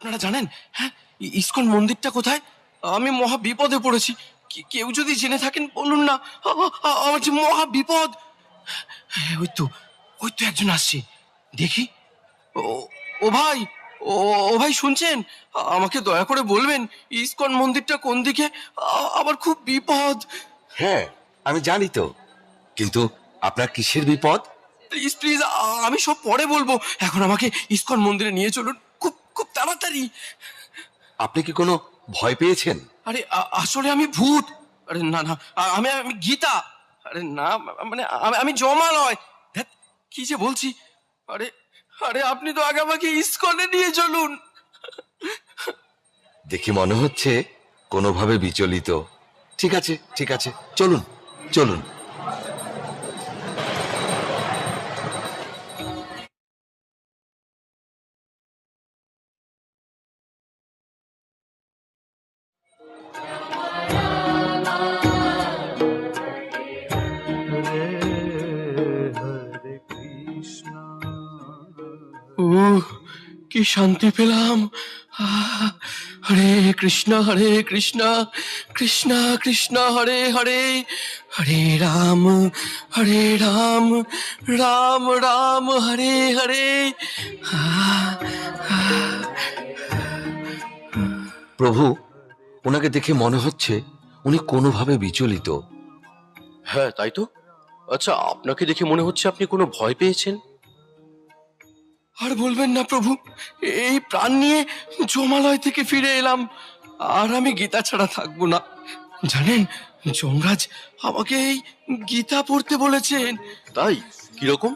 আপনারা জানেন? হ্যাঁ? ইসকন মন্দিরটা কোথায়? আমি মহা বিপদে পড়েছি। কেউ যদি জেনে থাকেন বলুন না। আমার যে মহা বিপদ। হ্যাঁ, ওই তো ওই তো একজন আসছে। দেখি। ও ও ভাই ও ভাই শুনছেন? আমাকে দয়া করে বলবেন ইস্কন মন্দিরটা কোন দিকে? আমার খুব বিপদ। হ্যাঁ আমি জানি তো। কিন্তু আপনার কিসের বিপদ? প্লিজ প্লিজ আমি সব পরে বলব। এখন আমাকে ইসকন মন্দিরে নিয়ে চলুন। তাড়াতাড়ি। আপনি কি কোনো ভয় পেয়েছেন? আরে আসলে আমি ভূত। আরে না না আমি আমি গীতা। আরে না মানে আমি জমা নয় কি যে বলছি? আরে আরে আপনি তো আগে আমাকে ইস্কনে নিয়ে চলুন। দেখি মনে হচ্ছে কোনোভাবে বিচলিত। ঠিক আছে ঠিক আছে চলুন চলুন। কি শান্তি পেলাম। হরে কৃষ্ণ হরে কৃষ্ণ কৃষ্ণ কৃষ্ণ হরে হরে হরে রাম হরে রাম রাম রাম হরে হরে প্রভু ওনাকে দেখে মনে হচ্ছে উনি কোনোভাবে বিচলিত। হ্যাঁ তাই তো। আচ্ছা আপনাকে দেখে মনে হচ্ছে আপনি কোনো ভয় পেয়েছেন? আর বলবেন না প্রভু এই প্রাণ নিয়ে জমালয় থেকে ফিরে এলাম। আর আমি গীতা ছাড়া থাকব না। জানেন যমরাজ আমাকে এই গীতা পড়তে বলেছেন। তাই? কীরকম?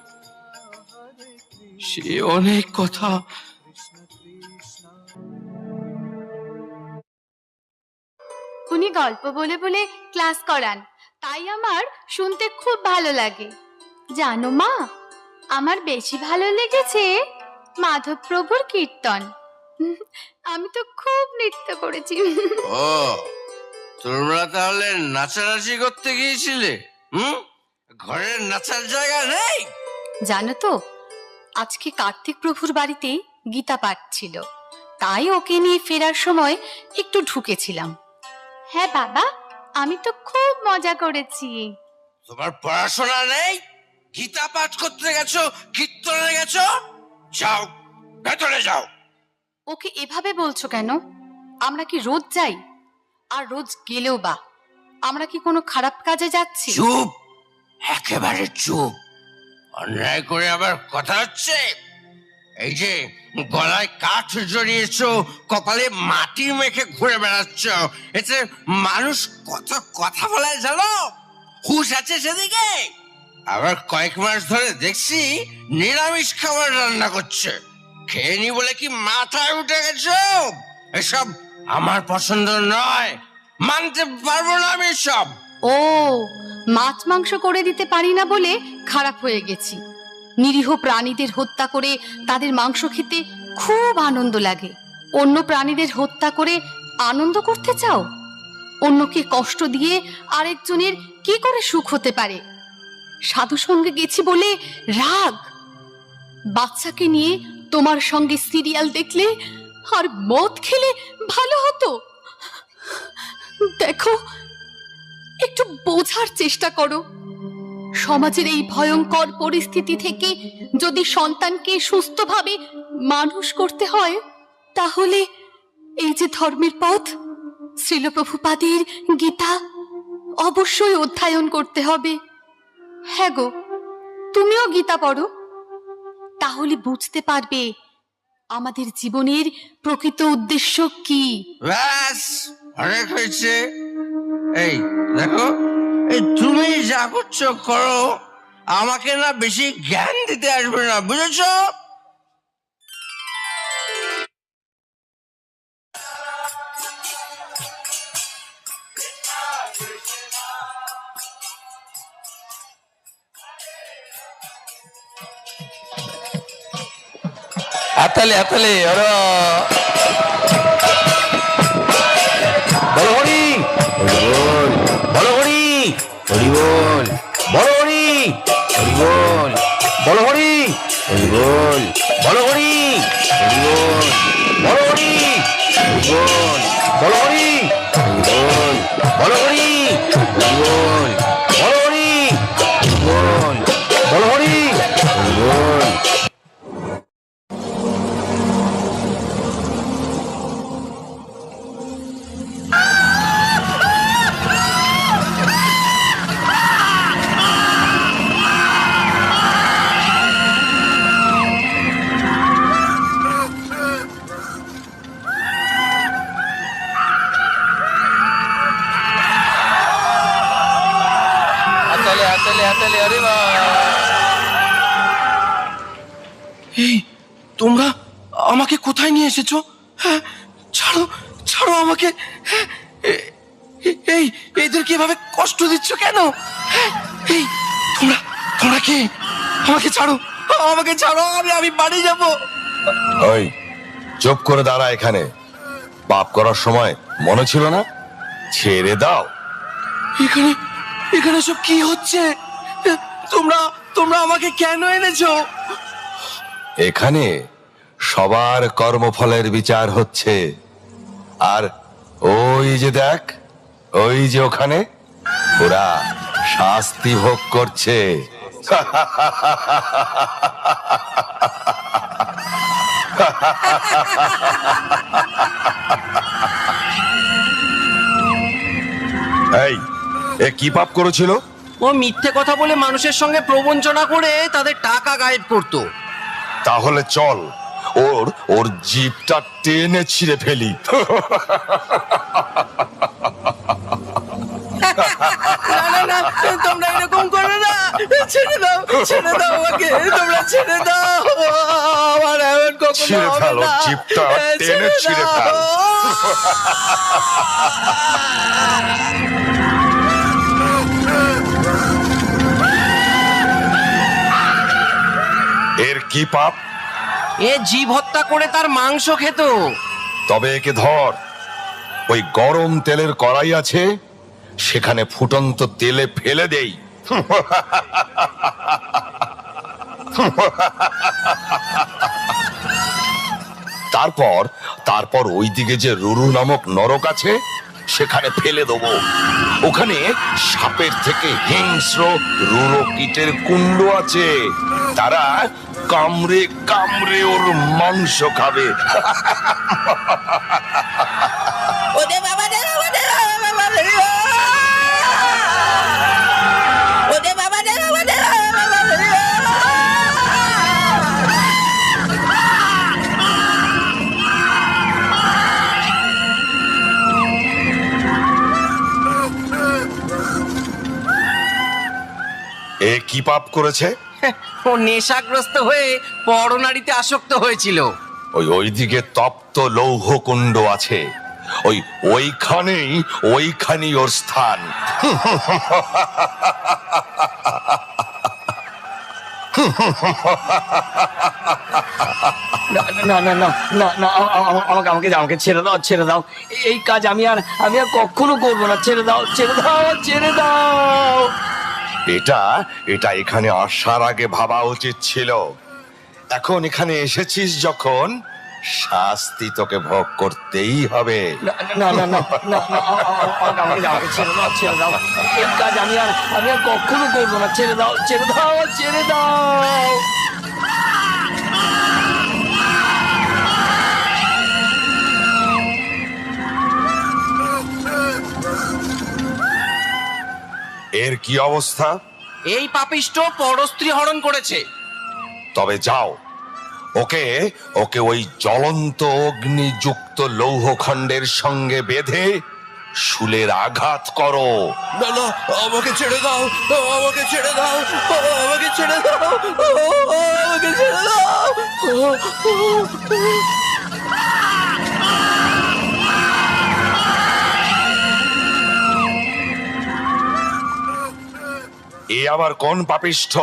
সে অনেক কথা। উনি গল্প বলে বলে ক্লাস করান। তাই আমার শুনতে খুব ভালো লাগে। জানো মা আমার বেশি ভালো লেগেছে মাধব প্রভুর কীর্তন। আমি তো খুব নৃত্য করেছি। ও তোমরা তাহলে নাচানাচি করতে গিয়েছিলে? হুম? ঘরের নাচার জায়গা নেই? জানো তো আজকে কার্তিক প্রভুর বাড়িতে গীতা পাঠ ছিল। তাই ওকে নিয়ে ফেরার সময় একটু ঢুকেছিলাম। হ্যাঁ বাবা আমি তো খুব মজা করেছি। তোমার পড়াশোনা নেই? গীতা পাঠ করতে গেছো? কীর্তনে গেছো? যাও ভেতরে যাও। ওকে এভাবে বলছো কেন? আমরা কি রোজ যাই? আর রোজ গেলেও বা আমরা কি কোনো খারাপ কাজে যাচ্ছি? চুপ একেবারে চুপ। অন্যায় করে আবার কথা হচ্ছে? এই যে গলায় কাঠ জড়িয়েছো কপালে মাটি মেখে ঘুরে বেড়াচ্ছ এতে মানুষ কত কথা বলে জানো? হুশ আছে সেদিকে? আবার কয়েক মাস ধরে দেখছি নিরামিষ খাবার রান্না করছে। খেয়ে নি বলে কি মাথায় উঠে গেছো? এসব আমার পছন্দ নয়। মানতে পারব না আমি সব ও, মাছ মাংস করে দিতে পারি না বলে খারাপ হয়ে গেছি। নিরীহ প্রাণীদের হত্যা করে তাদের মাংস খেতে খুব আনন্দ লাগে। অন্য প্রাণীদের হত্যা করে আনন্দ করতে চাও? অন্যকে কষ্ট দিয়ে আরেকজনের কি করে সুখ হতে পারে? সাধু সঙ্গে গেছি বলে রাগ। বাচ্চাকে নিয়ে তোমার সঙ্গে সিরিয়াল দেখলে আর মদ খেলে ভালো হতো। দেখো, একটু বোঝার চেষ্টা করো। সমাজের এই ভয়ঙ্কর পরিস্থিতি থেকে যদি সন্তানকে সুস্থভাবে মানুষ করতে হয়, তাহলে এই যে ধর্মের পথ, শ্রীলপ্রভুপাদের গীতা অবশ্যই অধ্যয়ন করতে হবে। হ্যাঁ গো, তুমিও গীতা পড়ো। তাহলে বুঝতে পারবে আমাদের জীবনের প্রকৃত উদ্দেশ্য কি। ব্যাস, অনেক হয়েছে। এই, দেখো, এই তুমি যা করছ, করো। আমাকে না বেশি জ্ঞান দিতে আসবে না, বুঝেছ? ಹತ್ತಲಿ ಹತ್ತಲಿ ಯಾರೋ এই তোমরা আমাকে কোথায় নিয়ে এসেছ? হ্যাঁ ছাড়ো ছাড়ো আমাকে। হ্যাঁ, এই এদেরকে এভাবে কষ্ট দিচ্ছ কেন? হ্যাঁ, এই তোমরা তোমরা কে? আমাকে ছাড়ো আমাকে ছাড়ো আমি আমি বাড়ি যাব। ওই চুপ করে দাঁড়া এখানে। পাপ করার সময় মনে ছিল না? ছেড়ে দাও। এখানে এখানে সব কি হচ্ছে? তোমরা তোমরা আমাকে কেন এনেছো? এখানে সবার কর্মফলের বিচার হচ্ছে। আর ওই যে দেখ ওই যে ওখানে ওরা শাস্তি ভোগ করছে। এই এ কি পাপ করেছিল ও মিথ্যে কথা বলে মানুষের সঙ্গে প্রবঞ্চনা করে তাদের টাকা গায়েব করতো তাহলে চল ওর ওর জিপটা টেনে ছিঁড়ে ফেলি না তোমরা এরকম করো না ছেড়ে দাও ছেড়ে দাও আমাকে তোমরা ছেড়ে দাও আমার এমন কখনো ছিঁড়ে হবে ফেল, না। এ, টেনে ছিঁড়ে ফেল। দাও। এর কি পাপ? এ জীব হত্যা করে তার মাংস খেত। তবে একে ধর ওই গরম তেলের কড়াই আছে সেখানে ফুটন্ত তেলে ফেলে দেই। তারপর তারপর ওইদিকে যে রুরু নামক নরক আছে সেখানে ফেলে দেবো। ওখানে সাপের থেকে হিংস্র রুড়ো কীটের কুণ্ড আছে। তারা কামড়ে কামড়ে ওর মাংস খাবে। ওরে বাবা রে ওরে বাবা কি পাপ করেছে? ও নেশাগ্রস্ত হয়ে পরনারীতে আসক্ত হয়েছিল। ওই ওইদিকে তপ্ত লৌহ কুণ্ড আছে। ওই ওইখানেই ওইখানেই ওর স্থান। না না না না না আমাকে আমাকে আমাকে ছেড়ে দাও ছেড়ে দাও। এই কাজ আমি আর আমি আর কখনো করব না। ছেড়ে দাও ছেড়ে দাও ছেড়ে দাও। এটা এটা এখানে আসার আগে ভাবা উচিত ছিল। এখন এখানে এসেছিস যখন শাস্তি তোকে ভোগ করতেই হবে। না না না না না না না না না না না না দাও। না না না কখনো না। ছেড়ে দাও ছেড়ে দাও ছেড়ে দাও। এর কি অবস্থা? এই পাপিষ্ট পরস্ত্রী হরণ করেছে। তবে যাও। ওকে ওকে ওই জ্বলন্ত অগ্নিযুক্ত লৌহখণ্ডের সঙ্গে বেঁধে শুলের আঘাত করো। না না আমাকে ছেড়ে দাও আমাকে ছেড়ে দাও আমাকে ছেড়ে দাও আমাকে ছেড়ে দাও। এ আবার কোন পাপিষ্ঠ?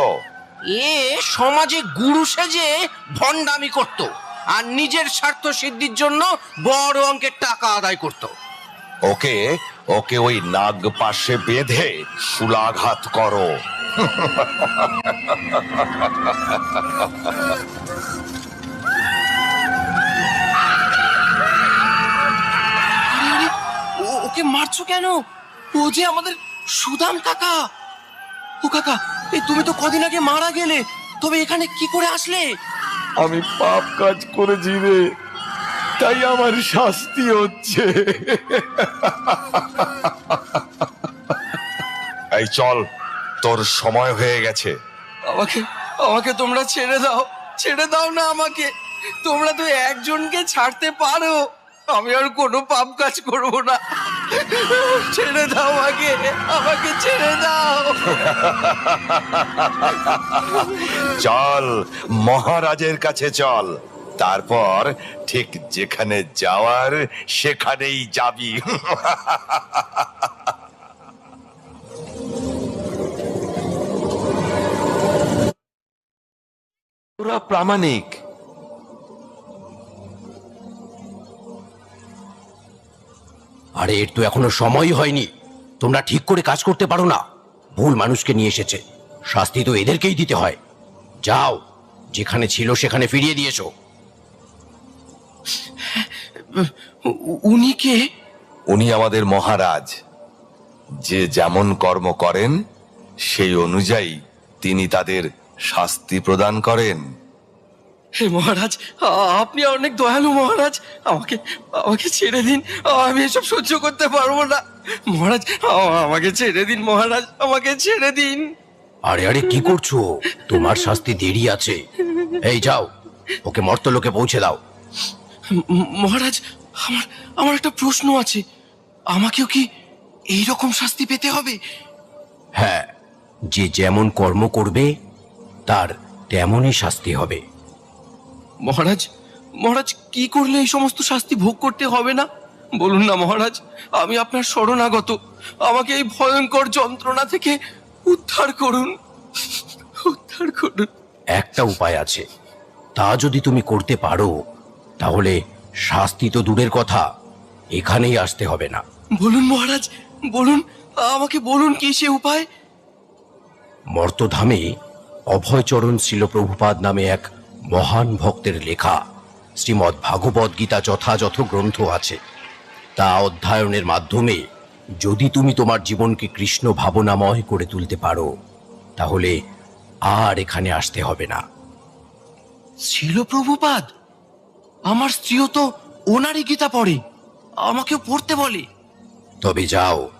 এ সমাজে গুরু সেজে ভণ্ডামি করত আর নিজের স্বার্থ সিদ্ধির জন্য বড় অঙ্কের টাকা আদায় করত। ওকে ওকে ওই নাগ পাশে বেঁধে সুলাঘাত করো। ও ওকে মারছো কেন? ও যে আমাদের সুদাম কাকা! ও কাকা এই তুমি তো কদিন আগে মারা গেলে তবে এখানে কি করে আসলে? আমি পাপ কাজ করেছি রে তাই আমার শাস্তি হচ্ছে। এই চল তোর সময় হয়ে গেছে। আমাকে আমাকে তোমরা ছেড়ে দাও ছেড়ে দাও না আমাকে। তোমরা তো একজনকে ছাড়তে পারো। আমি আর কোনো পাপ কাজ করব না। ছেড়ে দাও আমাকে আমাকে ছেড়ে দাও। চল মহারাজের কাছে চল। তারপর ঠিক যেখানে যাওয়ার সেখানেই যাবি। ওরা প্রামাণিক। আরে এর তো এখনও সময় হয়নি। তোমরা ঠিক করে কাজ করতে পারো না। ভুল মানুষকে নিয়ে এসেছে। শাস্তি তো এদেরকেই দিতে হয়। যাও যেখানে ছিল সেখানে ফিরিয়ে দিয়েছ। উনি কে? উনি আমাদের মহারাজ। যে যেমন কর্ম করেন সেই অনুযায়ী তিনি তাদের শাস্তি প্রদান করেন। হে মহারাজ আপনি অনেক দয়ালু মহারাজ। আমাকে আমাকে ছেড়ে দিন। আমি এসব সহ্য করতে পারব না। মহারাজ আমাকে ছেড়ে দিন মহারাজ আমাকে ছেড়ে দিন। আরে আরে কি করছ? তোমার শাস্তি দেরি আছে। এই যাও ওকে মর্তলোকে পৌঁছে দাও। মহারাজ আমার আমার একটা প্রশ্ন আছে। আমাকেও কি এই রকম শাস্তি পেতে হবে? হ্যাঁ যে যেমন কর্ম করবে তার তেমনই শাস্তি হবে। মহারাজ মহারাজ কি করলে এই সমস্ত শাস্তি ভোগ করতে হবে না? বলুন না মহারাজ আমি আপনার শরণাগত। আমাকে এই ভয়ঙ্কর যন্ত্রণা থেকে উদ্ধার করুন। উদ্ধার করুন। একটা উপায় আছে। তা যদি তুমি করতে পারো তাহলে শাস্তি তো দূরের কথা। এখানেই আসতে হবে না। বলুন মহারাজ বলুন আমাকে বলুন কি সে উপায়? মর্তধামে অভয়চরণ ছিল প্রভুপাদ নামে এক মহান ভক্তের লেখা শ্রীমদ্ ভাগবত গীতা যথাযথ গ্রন্থ আছে। তা অধ্যয়নের মাধ্যমে যদি তুমি তোমার জীবনকে কৃষ্ণ ভাবনাময় করে তুলতে পারো তাহলে আর এখানে আসতে হবে না। ছিল প্রভুপাদ। আমার স্ত্রীও তো ওনারই গীতা পড়ে আমাকেও পড়তে বলে। তবে যাও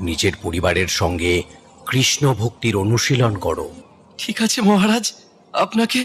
নিজের পরিবারের সঙ্গে কৃষ্ণ ভক্তির অনুশীলন করো। ঠিক আছে মহারাজ আপনাকে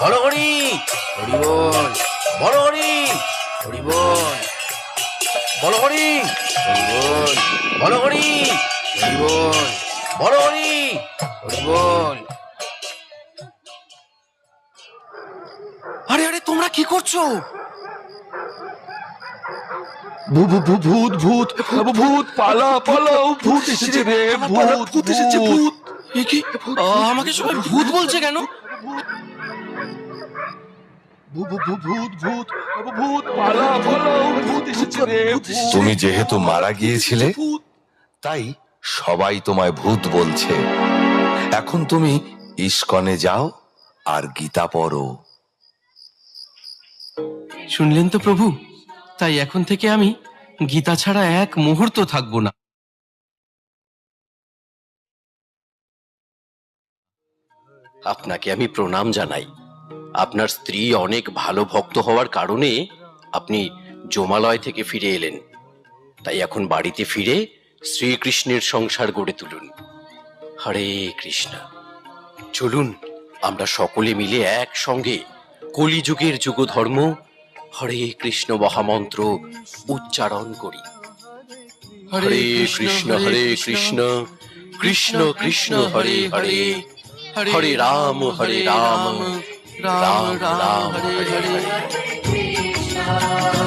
বড় হরি হরি বল বড় হরি হরি বল। বড় হরি হরি বল বড় হরি হরি বল বড় হরি হরি বল। আরে আরে তোমরা কি করছ? ভূত ভূত ভূত পালা পালা ভূত এসেছে রে ভূত ভূত এসেছে ভূত। আমাকে সবাই ভূত বলছে কেন? তুমি যেহেতু মারা গিয়েছিলে তাই সবাই তোমায় ভূত বলছে। এখন তুমি ইস্কনে যাও আর গীতা পড়ো। শুনলেন তো প্রভু তাই এখন থেকে আমি গীতা ছাড়া এক মুহূর্ত থাকব না। আপনাকে আমি প্রণাম জানাই। আপনার স্ত্রী অনেক ভালো ভক্ত হওয়ার কারণে আপনি জমালয় থেকে ফিরে এলেন। তাই এখন বাড়িতে ফিরে শ্রীকৃষ্ণের সংসার গড়ে তুলুন। হরে কৃষ্ণ। চলুন, আমরা সকলে মিলে একসঙ্গে কলিযুগের যুগ ধর্ম হরে কৃষ্ণ মহামন্ত্র উচ্চারণ করি। হরে কৃষ্ণ হরে কৃষ্ণ কৃষ্ণ কৃষ্ণ, হরে হরে হরে রাম হরে রাম। Ram Ram Hare